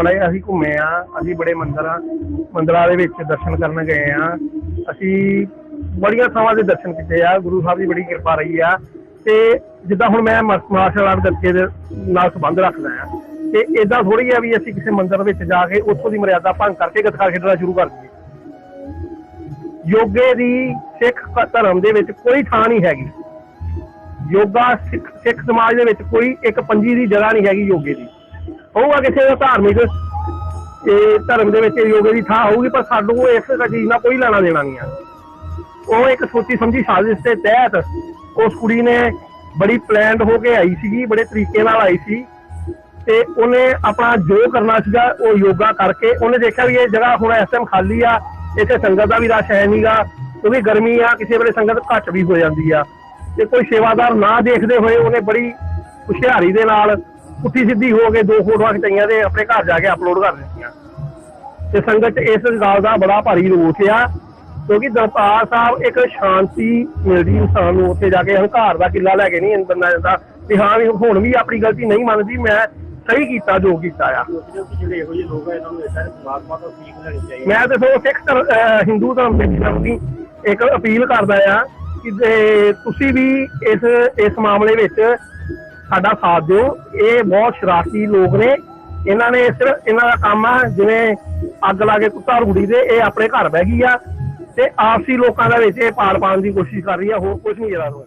ਬੜੇ ਅਸੀਂ ਘੁੰਮੇ ਆ, ਅਸੀਂ ਬੜੇ ਮੰਦਰਾਂ ਮੰਦਰਾਂ ਦੇ ਵਿੱਚ ਦਰਸ਼ਨ ਕਰਨ ਗਏ ਆ। ਅਸੀਂ ਬੜੀਆਂ ਥਾਵਾਂ ਦੇ ਦਰਸ਼ਨ ਕੀਤੇ ਆ, ਗੁਰੂ ਸਾਹਿਬ ਦੀ ਬੜੀ ਕਿਰਪਾ ਰਹੀ ਆ। ਤੇ ਜਿੱਦਾਂ ਹੁਣ ਮੈਂ ਮਸ- ਮਾਰਸ਼ਲ ਆਰਟ ਕਰਕੇ ਦੇ ਨਾਲ ਸੰਬੰਧ ਰੱਖਦਾ ਆ, ਤੇ ਇਦਾਂ ਥੋੜੀ ਆ ਵੀ ਅਸੀਂ ਕਿਸੇ ਮੰਦਿਰ ਵਿੱਚ ਜਾ ਕੇ ਉੱਥੋਂ ਦੀ ਮਰਿਆਦਾ ਭੰਗ ਕਰਕੇ ਗੱਤਕਾ ਖੇਡਣਾ ਸ਼ੁਰੂ ਕਰ ਦਈਏ ਯੋਗੇ ਦੀ ਸਿੱਖ ਧਰਮ ਦੇ ਵਿੱਚ ਕੋਈ ਥਾਂ ਨਹੀਂ ਹੈਗੀ। ਯੋਗਾ ਸਿੱਖ ਸਿੱਖ ਸਮਾਜ ਦੇ ਵਿੱਚ ਕੋਈ ਇੱਕ ਪੰਜੀ ਦੀ ਜਗ੍ਹਾ ਨਹੀਂ ਹੈਗੀ ਯੋਗੇ ਦੀ। ਹੋਊਗਾ ਕਿਸੇ ਦਾ ਧਾਰਮਿਕ ਇਹ ਧਰਮ ਦੇ ਵਿੱਚ ਯੋਗੇ ਦੀ ਥਾਂ ਹੋਊਗੀ, ਪਰ ਸਾਨੂੰ ਇਸ ਚੀਜ਼ ਨਾਲ ਕੋਈ ਲੈਣਾ ਦੇਣਾ ਨਹੀਂ ਆ। ਉਹ ਇੱਕ ਸੋਚੀ ਸਮਝੀ ਸਾਜ਼ਿਸ਼ ਦੇ ਤਹਿਤ ਉਸ ਕੁੜੀ ਨੇ ਬੜੀ ਪਲਾਨਡ ਹੋ ਕੇ ਆਈ ਸੀਗੀ, ਬੜੇ ਤਰੀਕੇ ਨਾਲ ਆਈ ਸੀ ਤੇ ਉਹਨੇ ਆਪਣਾ ਜੋ ਕਰਨਾ ਸੀਗਾ, ਉਹ ਯੋਗਾ ਕਰਕੇ ਉਹਨੇ ਦੇਖਿਆ ਵੀ ਇਹ ਜਗ੍ਹਾ ਹੁਣ ਇਸ ਟਾਈਮ ਖਾਲੀ ਆ, ਇੱਥੇ ਸੰਗਤ ਦਾ ਵੀ ਰਸ਼ ਹੈ ਨਹੀਂਗਾ ਕਿਉਂਕਿ ਗਰਮੀ ਆ, ਕਿਸੇ ਵੇਲੇ ਸੰਗਤ ਘੱਟ ਵੀ ਹੋ ਜਾਂਦੀ ਆ। ਤੇ ਕੋਈ ਸੇਵਾਦਾਰ ਨਾ ਦੇਖਦੇ ਹੋਏ ਉਹਨੇ ਬੜੀ ਹੁਸ਼ਿਆਰੀ ਦੇ ਨਾਲ ਪੁੱਠੀ ਸਿੱਧੀ ਹੋ ਕੇ ਦੋ ਫੋਟੋਆਂ ਖਿਚਾਈਆਂ ਤੇ ਆਪਣੇ ਘਰ ਜਾ ਕੇ ਅਪਲੋਡ ਕਰ ਦਿੱਤੀਆਂ। ਤੇ ਸੰਗਤ ਇਸ ਗੱਲ ਦਾ ਬੜਾ ਭਾਰੀ ਰੋਸ ਆ, ਕਿਉਂਕਿ ਦਰਬਾਰ ਸਾਹਿਬ ਇੱਕ ਸ਼ਾਂਤੀ ਮਿਲਦੀ ਇਨਸਾਨ ਨੂੰ, ਉੱਥੇ ਜਾ ਕੇ ਹੰਕਾਰ ਦਾ ਕਿੱਲਾ ਲੈ ਕੇ ਨਹੀਂ ਬੰਦਾ ਜਾਂਦਾ। ਵੀ ਹਾਂ ਵੀ ਹੁਣ ਵੀ ਆਪਣੀ ਗਲਤੀ ਨਹੀਂ ਮੰਨਦੀ, ਮੈਂ ਸਹੀ ਕੀਤਾ, ਜੋ ਕੀਤਾ ਆ। ਇਹੋ ਜਿਹੇ ਮੈਂ ਤੇ ਸੋ ਸਿੱਖ ਧਰ- ਹਿੰਦੂ ਧਰਮ ਦੇ ਪ੍ਰਤੀ ਇੱਕ ਅਪੀਲ ਕਰਦਾ ਆ ਕਿ ਤੁਸੀਂ ਵੀ ਇਸ ਇਸ ਮਾਮਲੇ ਵਿੱਚ ਸਾਡਾ ਸਾਥ ਦਿਓ। ਇਹ ਬਹੁਤ ਸ਼ਰਾਰਤੀ ਲੋਕ ਨੇ। ਇਹਨਾਂ ਨੇ ਸਿਰਫ ਇਹਨਾਂ ਦਾ ਕੰਮ ਆ, ਜਿਵੇਂ ਅੱਗ ਲਾ ਕੇ ਕੁੱਤਾ ਰੂੜੀ ਦੇ, ਇਹ ਆਪਣੇ ਘਰ ਬਹਿ ਗਈ ਆ। ਤੇ ਆਪਸੀ ਲੋਕਾਂ ਦੇ ਵਿੱਚ ਇਹ ਪਾੜ ਪਾਉਣ ਦੀ ਕੋਸ਼ਿਸ਼ ਕਰ ਰਹੀ ਆ, ਹੋਰ ਕੁਝ ਨਹੀਂ ਜਿਹੜਾ ਹੋ